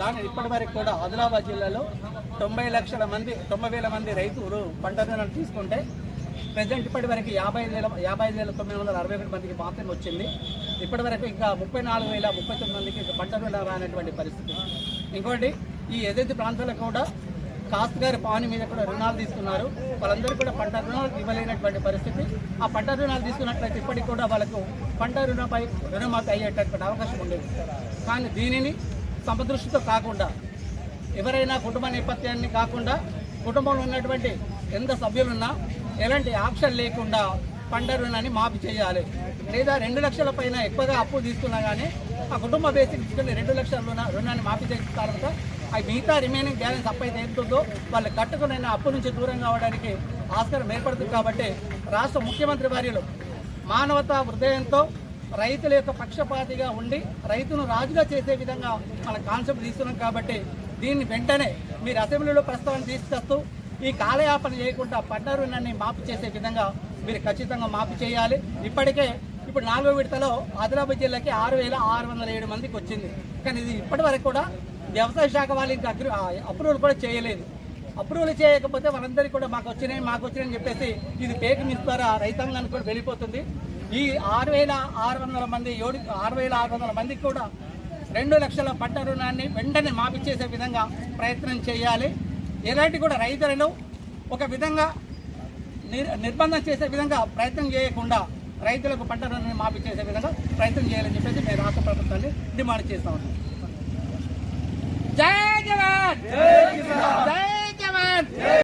దాని ఇప్పటి వరకు కూడా ఆదిలాబాద్ జిల్లాలో తొంభై లక్షల మంది తొంభై వేల మంది రైతులు పంట రుణాలు తీసుకుంటే ప్రజెంట్ ఇప్పటి వరకు యాభై వేల యాభై ఐదు వేల తొమ్మిది వందల అరవై ఒకటి మందికి మాత్రమే వచ్చింది. ఇప్పటి వరకు ఇంకా ముప్పై నాలుగు వేల ముప్పై తొమ్మిది మందికి ఇంకా పంట రుణాలు రానటువంటి పరిస్థితి. ఇంకోటి ఈ ఎదుటి ప్రాంతాల్లో కూడా కాస్తు గారి పాని మీద కూడా రుణాలు తీసుకున్నారు. వాళ్ళందరూ కూడా పంట రుణాలు ఇవ్వలేనటువంటి పరిస్థితి. ఆ పంట రుణాలు తీసుకున్నట్లయితే ఇప్పటికి కూడా వాళ్ళకు పంట రుణపై రుణమాఫీ అయ్యేటటువంటి అవకాశం ఉండేది. కానీ దీనిని సమదృష్టితో కాకుండా ఎవరైనా కుటుంబ నేపథ్యాన్ని కాకుండా కుటుంబంలో ఉన్నటువంటి ఎంత సభ్యులున్నా ఎలాంటి ఆప్షన్ లేకుండా పంట రుణాన్ని మాఫీ చేయాలి. లేదా రెండు లక్షల పైన ఎక్కువగా అప్పు తీసుకున్నా కానీ ఆ కుటుంబ బేసిక్ తీసుకుని రెండు లక్షల రుణ రుణాన్ని మాఫీ చేసిన తర్వాత ఆ మిగతా రిమైనింగ్ బ్యాలెన్స్ అప్పు అయితే ఎంతుందో వాళ్ళు కట్టుకున్న అప్పు నుంచి దూరం కావడానికి ఆస్కారం ఏర్పడుతుంది కాబట్టి రాష్ట్ర ముఖ్యమంత్రి వర్యులు మానవతా హృదయంతో రైతుల యొక్క పక్షపాతిగా ఉండి రైతును రాజుగా చేసే విధంగా మన కాన్సెప్ట్ తీసుకున్నాం కాబట్టి దీన్ని వెంటనే మీరు అసెంబ్లీలో ప్రస్తావన తీసుకొస్తూ ఈ కాలయాపన చేయకుండా పంట రుణాన్ని మాఫీ చేసే విధంగా మీరు ఖచ్చితంగా మాఫీ చేయాలి. ఇప్పటికే ఇప్పుడు నాలుగో విడతలో ఆదిలాబాద్ జిల్లాకి ఆరు వేల ఆరు వందల ఏడు మందికి వచ్చింది. కానీ ఇది ఇప్పటి వరకు కూడా వ్యవసాయ శాఖ వాళ్ళు ఇంకా అగ్రి అప్రూవల్ కూడా చేయలేదు. అప్రూవల్ చేయకపోతే వాళ్ళందరికీ కూడా మాకు వచ్చినాయి మాకు వచ్చినాయని చెప్పేసి ఇది పేక మిస్ ద్వారా రైతాంగానికి కూడా వెళ్ళిపోతుంది. ఈ ఆరు వేల ఆరు వందల మంది ఏడు ఆరు వేల ఆరు వందల మందికి కూడా రెండు లక్షల పంట రుణాన్ని వెంటనే మాఫీ చేసే విధంగా ప్రయత్నం చేయాలి. ఎలాంటి కూడా రైతులను ఒక విధంగా నిర్ నిర్బంధం చేసే విధంగా ప్రయత్నం చేయకుండా రైతులకు పంట రుణాన్ని మాఫీ చేసే విధంగా ప్రయత్నం చేయాలని చెప్పేసి మేము రాష్ట్ర ప్రభుత్వాన్ని డిమాండ్ చేస్తా ఉన్నాం.